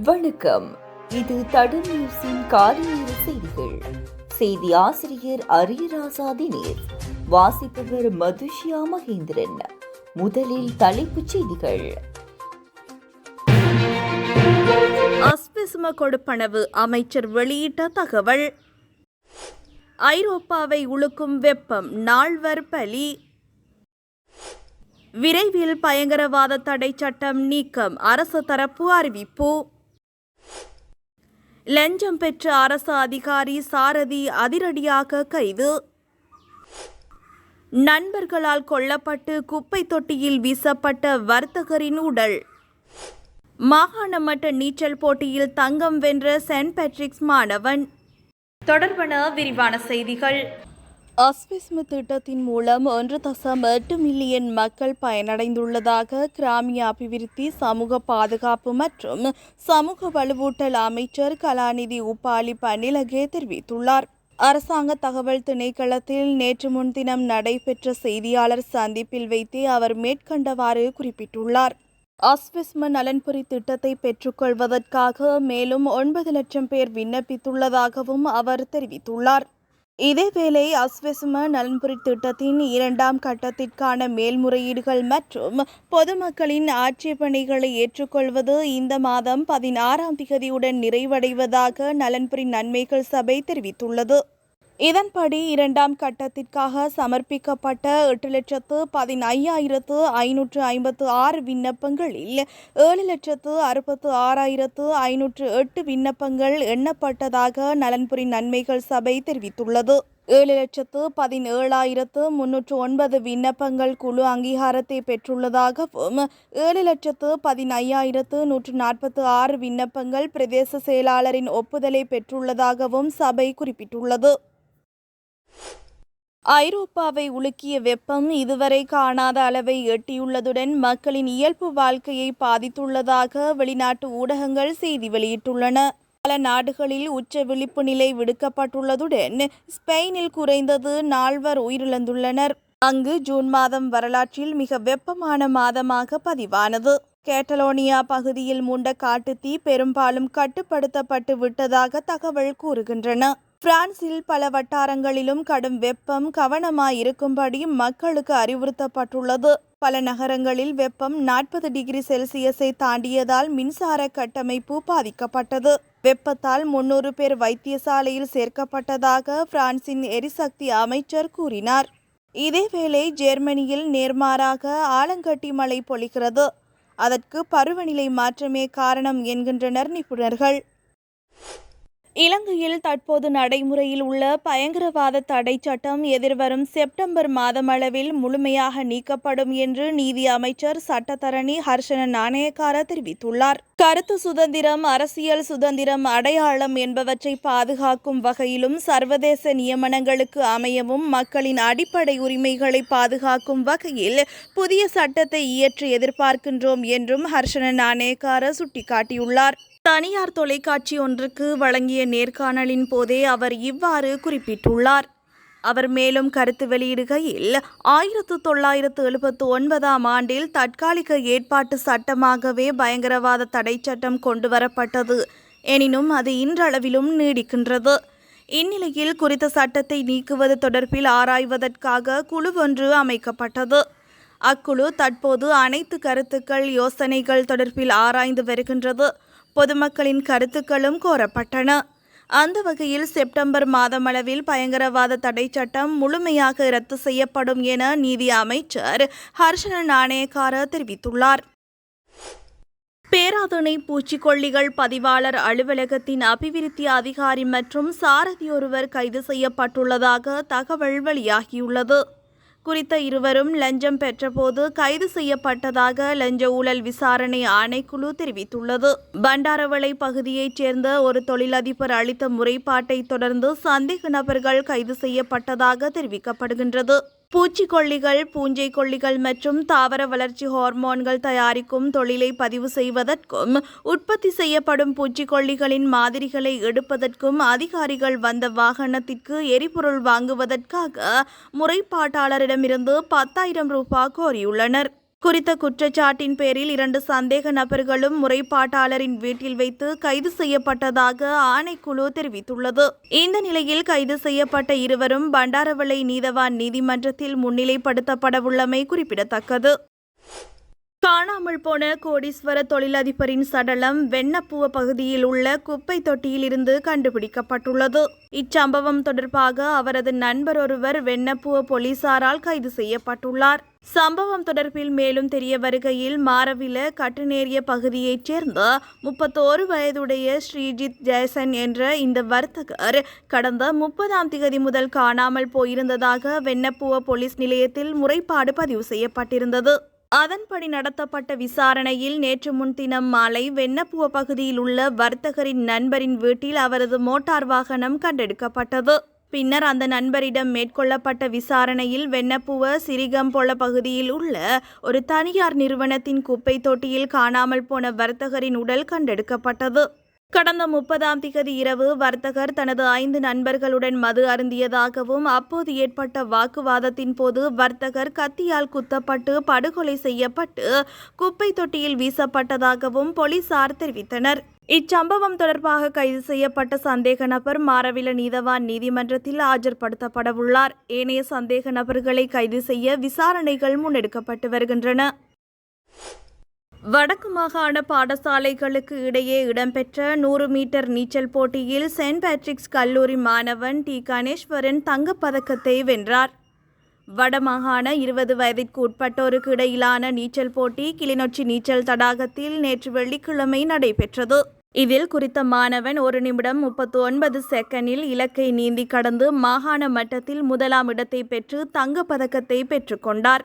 வணக்கம். இது தடு நியூஸின் காலை நேர செய்திகள். செய்தி ஆசிரியர் அரியராசா தினேஷ் வாசிப்பவர் மதுஷியா மகேந்திரன். முதலில் தலைப்புச் செய்திகள். அஸ்பிசும கொடுப்பனவு அமைச்சர் வெளியிட்ட தகவல். ஐரோப்பாவை உழுக்கும் வெப்பம் நால்வர் பலி. விரைவில் பயங்கரவாத தடை சட்டம் நீக்கம் அரசு தரப்பு அறிவிப்பு. லஞ்சம் பெற்ற அரசு அதிகாரி சாரதி அதிரடியாக கைது. நண்பர்களால் கொல்லப்பட்டு குப்பை தொட்டியில் வீசப்பட்ட வர்த்தகரின் உடல். மாகாண மட்ட நீச்சல் போட்டியில் தங்கம் வென்ற சென்ட் பேட்ரிக்ஸ் மாணவன். தொடர்பான விரிவான செய்திகள். அஸ்விஸ்ம திட்டத்தின் மூலம் ஒன்று தசம் எட்டு மில்லியன் மக்கள் பயனடைந்துள்ளதாக கிராமிய அபிவிருத்தி சமூக பாதுகாப்பு மற்றும் சமூக வலுவூட்டல் அமைச்சர் கலாநிதி உப்பாலி பன்னிலகே தெரிவித்துள்ளார். அரசாங்க தகவல் திணைக்களத்தில் நேற்று முன்தினம் நடைபெற்ற செய்தியாளர் சந்திப்பில் வைத்தே அவர் மேற்கண்டவாறு குறிப்பிட்டுள்ளார். அஸ்விஸ்ம நலன்புரி திட்டத்தை பெற்றுக்கொள்வதற்காக மேலும் ஒன்பது லட்சம் பேர் விண்ணப்பித்துள்ளதாகவும் அவர் தெரிவித்துள்ளார். இதேவேளை அஸ்வெசும நலன்புரி திட்டத்தின் இரண்டாம் கட்டத்திற்கான மேல்முறையீடுகள் மற்றும் பொதுமக்களின் ஆட்சேபனைகளை ஏற்றுக்கொள்வது இந்த மாதம் பதினாறாம் திகதியுடன் நிறைவடைவதாக நலன்புரி நன்மைகள் சபை தெரிவித்துள்ளது. இதன்படி இரண்டாம் கட்டத்திற்காக சமர்ப்பிக்கப்பட்ட எட்டு லட்சத்து பதினையாயிரத்து ஐநூற்று ஐம்பத்து ஆறு விண்ணப்பங்களில் ஏழு லட்சத்து அறுபத்து ஆறாயிரத்து ஐநூற்று எட்டு விண்ணப்பங்கள் எண்ணப்பட்டதாக நலன்புரி நன்மைகள் சபை தெரிவித்துள்ளது. ஏழு லட்சத்து பதினேழாயிரத்து முன்னூற்று ஒன்பது விண்ணப்பங்கள் குழு அங்கீகாரத்தை பெற்றுள்ளதாகவும் ஏழு லட்சத்து பதினையாயிரத்து நூற்று நாற்பத்து ஆறு விண்ணப்பங்கள் பிரதேச செயலாளரின் ஒப்புதலை பெற்றுள்ளதாகவும் சபை குறிப்பிட்டுள்ளது. ஐரோப்பாவை உலுக்கிய வெப்பம் இதுவரை காணாத அளவை எட்டியுள்ளதுடன் மக்களின் இயல்பு வாழ்க்கையை பாதித்துள்ளதாக வெளிநாட்டு ஊடகங்கள் செய்தி வெளியிட்டுள்ளன. பல நாடுகளில் உச்ச விழிப்பு நிலை விடுக்கப்பட்டுள்ளதுடன் ஸ்பெயினில் குறைந்தது நால்வர் உயிரிழந்துள்ளனர். அங்கு ஜூன் மாதம் வரலாற்றில் மிக வெப்பமான மாதமாக பதிவானது. கேட்டலோனியா பகுதியில் மூண்ட காட்டுத்தீ பெரும்பாலும் கட்டுப்படுத்தப்பட்டு விட்டதாக தகவல் கூறுகின்றன. பிரான்சில் பல வட்டாரங்களிலும் கடும் வெப்பம் கவனமாயிருக்கும்படி மக்களுக்கு அறிவுறுத்தப்பட்டுள்ளது. பல நகரங்களில் வெப்பம் நாற்பது டிகிரி செல்சியஸை தாண்டியதால் மின்சார கட்டமைப்பு பாதிக்கப்பட்டது. வெப்பத்தால் முன்னூறு பேர் வைத்தியசாலையில் சேர்க்கப்பட்டதாக பிரான்சின் எரிசக்தி அமைச்சர் கூறினார். இதேவேளை ஜெர்மனியில் நேர்மாறாக ஆலங்கட்டி மழை பொழிகிறது. அதற்கு பருவநிலை மாற்றமே காரணம் என்கின்றனர் நிபுணர்கள். இலங்கையில் தற்போது நடைமுறையில் உள்ள பயங்கரவாத தடை சட்டம் எதிர்வரும் செப்டம்பர் மாதமளவில் முழுமையாக நீக்கப்படும் என்று நீதி அமைச்சர் சட்டத்தரணி ஹர்ஷன நாணயக்கார தெரிவித்துள்ளார். கருத்து சுதந்திரம் அரசியல் சுதந்திரம் அடையாளம் என்பவற்றை பாதுகாக்கும் வகையிலும் சர்வதேச நியமனங்களுக்கு அமையவும் மக்களின் அடிப்படை உரிமைகளை பாதுகாக்கும் வகையில் புதிய சட்டத்தை இயற்றி எதிர்பார்க்கின்றோம் என்றும் ஹர்ஷன நாணயக்கார சுட்டிக்காட்டியுள்ளார். தனியார் தொலைக்காட்சி ஒன்றுக்கு வழங்கிய நேர்காணலின் போதே அவர் இவ்வாறு குறிப்பிட்டுள்ளார். அவர் மேலும் கருத்து வெளியிடுகையில் ஆயிரத்து தொள்ளாயிரத்து எழுபத்து ஒன்பதாம் ஆண்டில் தற்காலிக ஏற்பாட்டு சட்டமாகவே பயங்கரவாத தடை சட்டம் கொண்டுவரப்பட்டது. எனினும் அது இன்றளவிலும் நீடிக்கின்றது. இந்நிலையில் குறித்த சட்டத்தை நீக்குவது தொடர்பில் ஆராய்வதற்காக குழு ஒன்று அமைக்கப்பட்டது. அக்குழு தற்போது அனைத்து கருத்துக்கள் யோசனைகள் தொடர்பில் ஆராய்ந்து வருகின்றது. பொதுமக்களின் கருத்துக்களும் கோரப்பட்டன. அந்த வகையில் செப்டம்பர் மாதமளவில் பயங்கரவாத தடை சட்டம் முழுமையாக ரத்து செய்யப்படும் என நீதி அமைச்சர் ஹர்ஷன நாணயக்கார தெரிவித்துள்ளார். பேராதனை பூச்சிக்கொல்லிகள் பதிவாளர் அலுவலகத்தின் அபிவிருத்தி அதிகாரி மற்றும் சாரதி ஒருவர் கைது செய்யப்பட்டுள்ளதாக தகவல் வெளியாகியுள்ளது. குறித்த இருவரும் லஞ்சம் பெற்றபோது கைது செய்யப்பட்டதாக லஞ்ச ஊழல் விசாரணை ஆணைக்குழு தெரிவித்துள்ளது. பண்டாரவளை பகுதியைச் சேர்ந்த ஒரு தொழிலதிபர் அளித்த முறைப்பாட்டை தொடர்ந்து சந்தேக நபர்கள் கைது செய்யப்பட்டதாக தெரிவிக்கப்படுகின்றது. பூச்சிக்கொல்லிகள் பூஞ்சை கொல்லிகள் மற்றும் தாவர வளர்ச்சி ஹார்மோன்கள் தயாரிக்கும் தொழிலை பதிவு செய்வதற்கும் உற்பத்தி செய்யப்படும் பூச்சிக்கொல்லிகளின் மாதிரிகளை எடுப்பதற்கும் அதிகாரிகள் வந்த வாகனத்திற்கு எரிபொருள் வாங்குவதற்காக முறைப்பாட்டாளரிடமிருந்து பத்தாயிரம் ரூபாய் கோரியுள்ளனர். குறித்த குற்றச்சாட்டின் பேரில் இரண்டு சந்தேக நபர்களும் முறைப்பாட்டாளரின் வீட்டில் வைத்து கைது செய்யப்பட்டதாக ஆணைக்குழு தெரிவித்துள்ளது. இந்த நிலையில் கைது செய்யப்பட்ட இருவரும் பண்டாரவளை நீதவான் நீதிமன்றத்தில் முன்னிலைப்படுத்தப்படவுள்ளமை குறிப்பிடத்தக்கது. காணாமல் போன கோடீஸ்வர தொழிலதிபரின் சடலம் வெண்ணப்புவ பகுதியில் உள்ள குப்பை தொட்டியில் இருந்து கண்டுபிடிக்கப்பட்டுள்ளது. இச்சம்பவம் தொடர்பாக அவரது நண்பர் ஒருவர் வெண்ணப்புவ போலீசாரால் கைது செய்யப்பட்டுள்ளார். சம்பவம் தொடர்பில் மேலும் தெரிய வருகையில் மாரவில கட்டுநேரிய பகுதியைச் சேர்ந்த முப்பத்தோரு வயதுடைய ஸ்ரீஜித் ஜெயசன் என்ற இந்த வர்த்தகர் கடந்த முப்பதாம் திகதி முதல் காணாமல் போயிருந்ததாக வெண்ணப்புவ போலீஸ் நிலையத்தில் முறைப்பாடு பதிவு செய்யப்பட்டிருந்தது. அதன்படி நடத்தப்பட்ட விசாரணையில் நேற்று முன்தினம் மாலை வெண்ணப்புவ பகுதியில் உள்ள வர்த்தகரின் நண்பரின் வீட்டில் அவரது மோட்டார் வாகனம் கண்டெடுக்கப்பட்டது. பின்னர் அந்த நண்பரிடம் மேற்கொள்ளப்பட்ட விசாரணையில் வெண்ணப்புவ சிரிகம்பொல பகுதியில் உள்ள ஒரு தனியார் நிறுவனத்தின் குப்பை தொட்டியில் காணாமல் போன வர்த்தகரின் உடல் கண்டெடுக்கப்பட்டது. கடந்த முப்பதாம் திகதி இரவு வர்த்தகர் தனது ஐந்து நண்பர்களுடன் மது அருந்தியதாகவும் அப்போது ஏற்பட்ட வாக்குவாதத்தின் போது வர்த்தகர் கத்தியால் குத்தப்பட்டு படுகொலை செய்யப்பட்டு குப்பை தொட்டியில் வீசப்பட்டதாகவும் போலீசார் தெரிவித்தனர். இச்சம்பவம் தொடர்பாக கைது செய்யப்பட்ட சந்தேக நபர் மாரவில நீதவான் நீதிமன்றத்தில் ஆஜர்படுத்தப்படவுள்ளார். ஏனைய சந்தேக நபர்களை கைது செய்ய விசாரணைகள் முன்னெடுக்கப்பட்டு வருகின்றன. வடக்கு மாகாண பாடசாலைகளுக்கு இடையே இடம்பெற்ற நூறு மீட்டர் நீச்சல் போட்டியில் செயின்ட் பேட்ரிக்ஸ் கல்லூரி மாணவன் டி. கணேஸ்வரன் தங்கப்பதக்கத்தை வென்றார். வடமாகாண இருபது வயதிற்கு உட்பட்டோருக்கு இடையிலான நீச்சல் போட்டி கிளிநொச்சி நீச்சல் தடாகத்தில் நேற்று வெள்ளிக்கிழமை நடைபெற்றது. இதில் குறித்த மாணவன் ஒரு நிமிடம் முப்பத்து ஒன்பது செகண்டில் இலக்கை நீந்தி கடந்து மாகாண மட்டத்தில் முதலாம் இடத்தை பெற்று தங்கப்பதக்கத்தை பெற்றுக்கொண்டார்